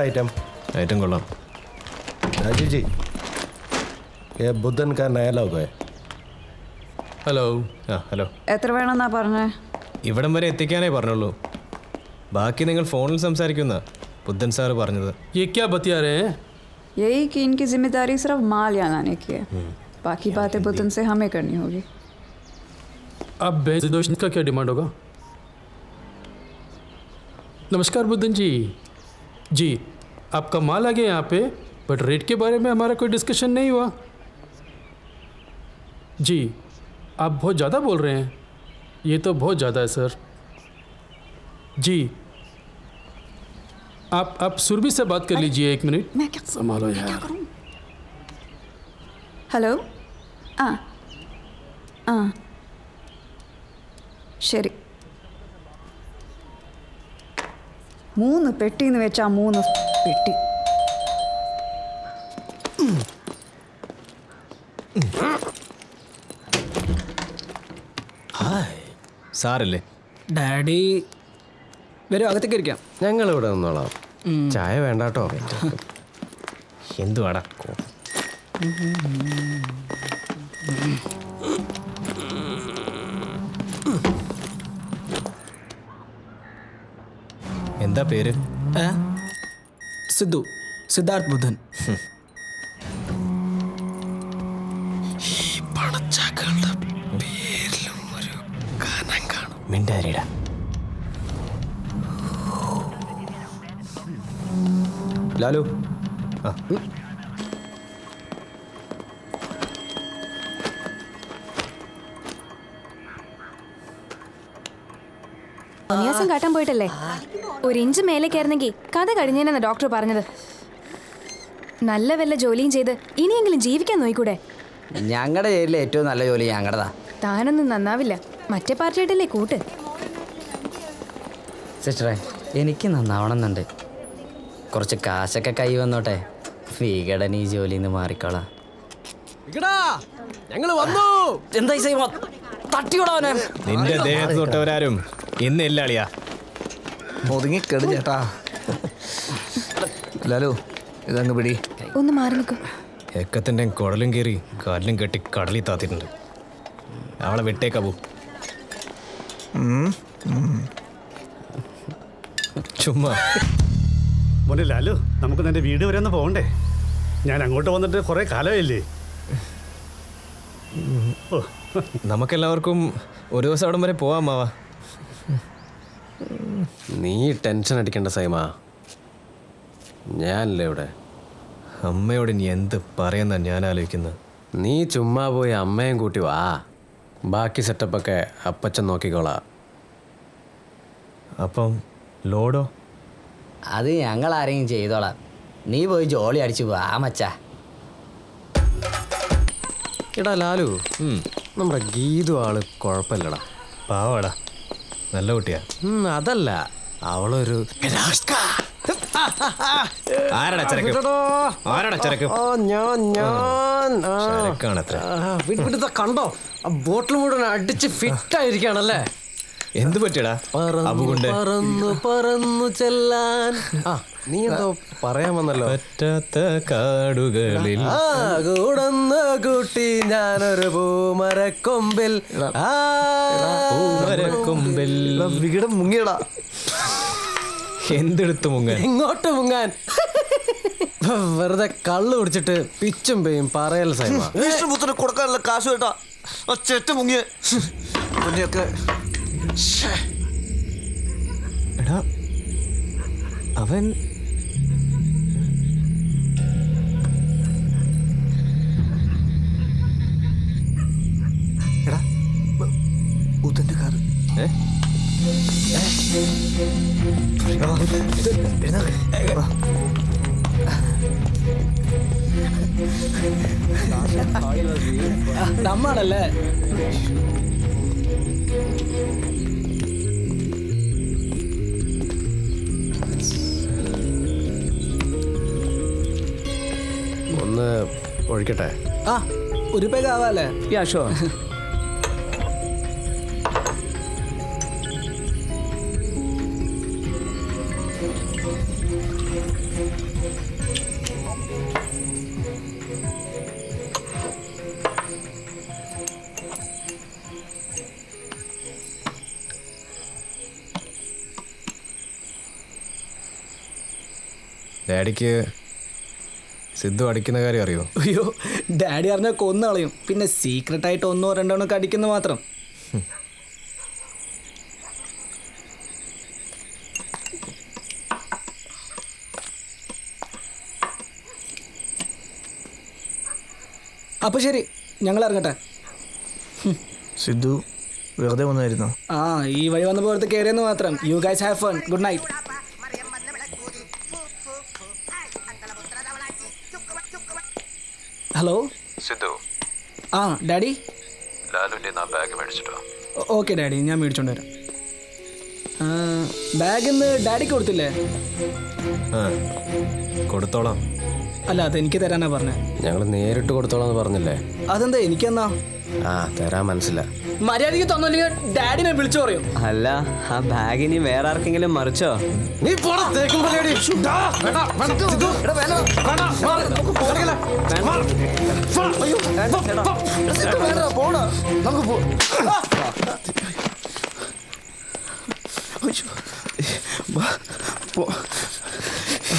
എങ്ങനെയുണ്ട് item item കൊള്ളാം राजीव जी ये बुद्धन का नया लोग है ഹലോ ആ ഹലോ എത്ര വേണമെന്നാ പറഞ്ഞേ ഇവിടം വരെ എത്തിക്കാനേ പറഞ്ഞുള്ളൂ ബാക്കി നിങ്ങൾ ഫോണിൽ സംസാരിക്കുന്ന ബുദ്ധൻ സാറ് പറഞ്ഞത് ये क्या बतिया रहे हैं यही कि इनकी जिम्मेदारी सिर्फ माल यहाँ लाने की है बाकी बातें बुतन से हमें करनी होगी अब बेजोश का क्या डिमांड होगा नमस्कार बुद्धन जी जी आपका माल आ गया यहाँ पे बट रेट के बारे में हमारा कोई डिस्कशन नहीं हुआ जी आप बहुत ज़्यादा बोल रहे हैं ये तो बहुत ज़्यादा है सर जी आप आप सुरभि से बात कर लीजिए एक मिनट मैं क्या संभालो यार ഹലോ ആ ആ ശരി മൂന്ന് പെട്ടി എന്ന് വെച്ചാൽ മൂന്ന് പെട്ടി സാറല്ലേ? ഡാഡി വരും അകത്തേക്ക് ഇരിക്കാം. ഞങ്ങൾ ഇവിടെ നിന്നോളാം ചായ വേണ്ട കേട്ടോ എന്തുവാടാ? എന്താ പേര്? ഏ? സിദ്ധു സിദ്ധാർത്ഥ് ബുദ്ധൻ മിണ്ടാരിടാ. ലാലു. ആ. തോന്നിയാസം കാട്ടാൻ പോയിട്ടല്ലേ? ഒരു ഇഞ്ച് മേലെ കയറുന്നെങ്കിൽ കഥ കഴിഞ്ഞേനെന്ന് ഡോക്ടർ പറഞ്ഞത്. നല്ല വല്ല ജോലിയും ചെയ്ത് ഇനിയെങ്കിലും ജീവിക്കാൻ നോയിക്കൂടെ? ഞങ്ങളുടെ ജയിലിലെ ഏറ്റവും നല്ല ജോലി ഞങ്ങളുടെതാ താനൊന്നും നന്നാവില്ല. മറ്റേ പാർട്ടിയായിട്ടല്ലേ കൂട്ട്? സിസ്റ്ററെ എനിക്ക് നന്നാവണമെന്നുണ്ട്. കുറച്ച് കാശൊക്കെ കൈ വന്നോട്ടെ. വികടൻ ഈ ജോലിയിൽ നിന്ന് മാറിക്കോളാം ഞങ്ങൾ വന്നു. എന്താ ഈ സൈമോ? തട്ടിയോടവനെ നിന്റെ ദേഹത്ത് തൊട്ടവരാരും ഇന്ന് ഇല്ലാളിയാ ഒതുങ്ങിക്കെടു ചേട്ടാ. ലാലു ഇതങ്ങ് പിടി. ഒന്ന് മാറി നിൽക്കും. എക്കത്തിന്റെ കുടലും കയറി കാലിലും കെട്ടി കടലിൽ താത്തിട്ടുണ്ട്. അവളെ വിട്ടേക്കാ ചുമ്മാ. മോനെ ലാലു നമുക്ക് നിന്റെ വീട് വരെ ഒന്ന് പോകണ്ടേ? ഞാൻ അങ്ങോട്ട് വന്നിട്ട് കുറേ കാലമായില്ലേ? ഓ. നമുക്കെല്ലാവർക്കും ഒരു ദിവസം അവിടം വരെ പോവാം മാവാ. നീ ടെൻഷൻ അടിക്കേണ്ട സൈമ. ഞാനല്ലേ ഇവിടെ? അമ്മയോട് ഇനി എന്ത് പറയുന്ന ഞാൻ ആലോചിക്കുന്നത്? നീ ചുമ്മാ പോയി അമ്മയും കൂട്ടി വാ. ബാക്കി സെറ്റപ്പൊക്കെ അപ്പച്ചൻ നോക്കിക്കോളാ. അപ്പം ലോഡോ? അത് ഞങ്ങൾ ആരെയും ചെയ്തോളാം. നീ പോയി ജോളി അടിച്ചു വാ മച്ചാ. എടാ ലാലു നമ്മുടെ ഗീതു ആൾ കുഴപ്പമില്ലടാ. പാവാടാ. നല്ല കുട്ടിയാ. അതല്ല. അവളൊരു ആരടാ ചരക്ക്? ആരടാ ചരക്ക്? ഓ ഞാൻ. ചരക്കാണത്ര. കണ്ടോ? ആ ബോട്ടിൽ മുഴുവൻ അടിച്ച് ഫിറ്റ് ആയിരിക്കാണല്ലേ എന്ത് പറ്റിയടാ? അബുകൊണ്ട് പറന്നു പറന്നു ചെല്ലാൻ. ആ നീ എന്തോ പറയാൻ വന്നല്ലോ. പറ്റാത്ത കാടുകളിൽ. ആ കുട്ടി ഞാനൊരു പൂമരക്കൊമ്പിൽ. ആ പൂമരക്കൊമ്പിൽ. വികടം മുങ്ങിയടാ. എന്തെടുത്തു മുങ്ങാൻ? ഇങ്ങോട്ട് മുങ്ങാൻ. വെറുതെ കള്ളു കുടിച്ചിട്ട് പിച്ചും പേയും പറയൽ സൈമ വിഷ്ണുപുത്രന് കൊടുക്കാനുള്ള കാശ് കേട്ടാ. ചെറ്റ മുങ്ങിയ. മുന്നെയൊക്കെ എടാ അവൻ എടാ? നമ്മളല്ലേ? ഒന്ന് ഒഴിക്കട്ടെ? ആ ഒരു പേഗ ആവാല്ലേ യാ ഷോ ഡാഡിക്ക് സിദ്ധു അടിക്കുന്ന കാര്യം അറിയോ? അയ്യോ ഡാഡി അറിഞ്ഞാൽ കൊന്നളയും പിന്നെ സീക്രട്ട് ആയിട്ട് ഒന്നോ രണ്ടോ ഒക്കെ അടിക്കുന്നു മാത്രം. അപ്പൊ ശരി ഞങ്ങൾ ഇറങ്ങട്ടെ. സിദ്ധു വെറുതെ വന്നായിരുന്നു? ആ ഈ വഴി വന്ന പോലത്തെ കയറിയെന്ന് മാത്രം. You guys have fun good night hello Sidhu ആ ഡാഡി? ലാലുവിന്റെ ആ ബാഗ് മേടിച്ചിട്ടോ? ഓക്കെ ഡാഡി ഞാൻ മേടിച്ചോണ്ട് വരാം. ബാഗ് ഇന്ന് ഡാഡിക്ക് കൊടുത്തില്ലേ? ആ കൊടുത്തോളാം. അല്ല അത് എനിക്ക് തരാനാ പറഞ്ഞേ. ഞങ്ങൾ നേരിട്ട് കൊടുത്തോളാം പറഞ്ഞില്ലേ? അതെന്താ എനിക്കെന്നാ? ആ തരാൻ മനസ്സില്ല മര്യാദയ്ക്ക് തന്നില്ലെങ്കിൽ ഡാഡിനെ വിളിച്ചു പറയും. അല്ല ആ ബാഗ് ഇനി വേറെ ആർക്കെങ്കിലും മറിച്ചോ? നീ.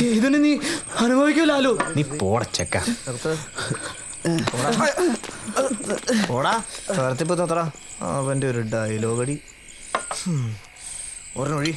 ഇതിന് നീ അനുഭവിക്കൂലു നീ പോട ചെക്ക. പോടാ. തരത്തിപ്പോ തത്ര അവന്റെ ഒരു ഡയലോഗ് അടി ഹും. ഒരെണ്ണം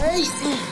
Hey!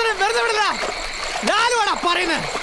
ഒരുത്തനെ വെറുതെ വിടല ഞാനും പറയുന്നത്.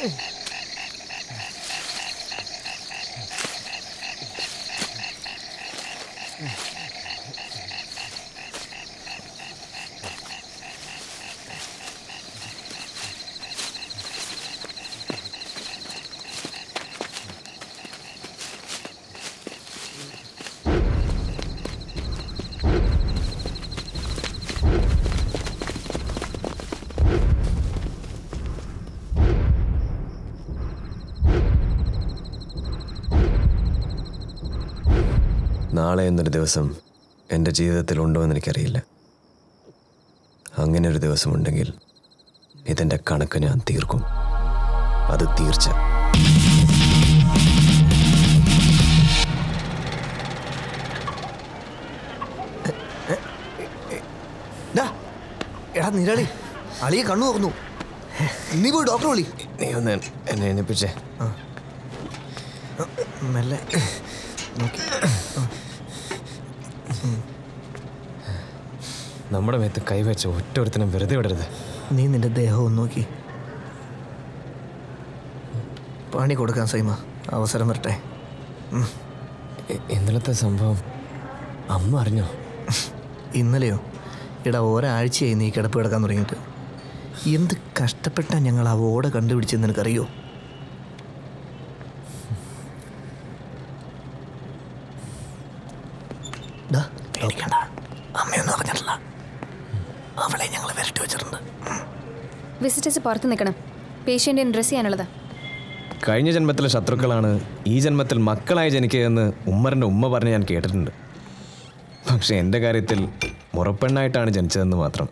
Mm-hmm. നാളെ എന്നൊരു ദിവസം എന്റെ ജീവിതത്തിൽ ഉണ്ടോ എന്ന് എനിക്കറിയില്ല. അങ്ങനെ ഒരു ദിവസമുണ്ടെങ്കിൽ ഇതിന്റെ കണക്ക് ഞാൻ തീർക്കും. അത് തീർച്ച. എടാ നിരാളി അളിയെ കണ്ണു തുറന്നു. നീ പോയി ഡോക്ടർ വിളി. നീ ഒന്ന് എന്നെ എണ്ണിപ്പിച്ചേ മെല്ലെ. നോക്കി. നമ്മുടെ മേത്ത് കൈവച്ച ഒറ്റ വെറുതെ വിടരുത്. നീ നിന്റെ ദേഹവും ഒന്ന് നോക്കി. പണി കൊടുക്കാൻ സൈമ. അവസരം വരട്ടെ. ഇന്നലത്തെ സംഭവം? അമ്മ അറിഞ്ഞോ? ഇന്നലെയോ? എടാ ഒരാഴ്ചയായി നീ കിടപ്പ് കിടക്കാൻ തുടങ്ങിയിട്ട്. എന്ത് കഷ്ടപ്പെട്ടാ ഞങ്ങൾ ആ ഓട കണ്ടുപിടിച്ചെന്ന് നിനക്കറിയോ? അമ്മയൊന്നും അറിഞ്ഞിട്ടില്ല. അവളെ ഞങ്ങൾ വരട്ടി വെച്ചിട്ടുണ്ട്. വിസിറ്റേഴ്സ് പുറത്ത് നിൽക്കണം. പേഷ്യന്റിന് ഡ്രസ് ചെയ്യാനുള്ളത്. കഴിഞ്ഞ ജന്മത്തിലെ ശത്രുക്കളാണ് ഈ ജന്മത്തിൽ മക്കളായി ജനിക്കുകയെന്ന് ഉമ്മറിന്റെ ഉമ്മ പറഞ്ഞ് ഞാൻ കേട്ടിട്ടുണ്ട്. പക്ഷെ എന്റെ കാര്യത്തിൽ മുറപ്പെണ്ണായിട്ടാണ് ജനിച്ചതെന്ന് മാത്രം.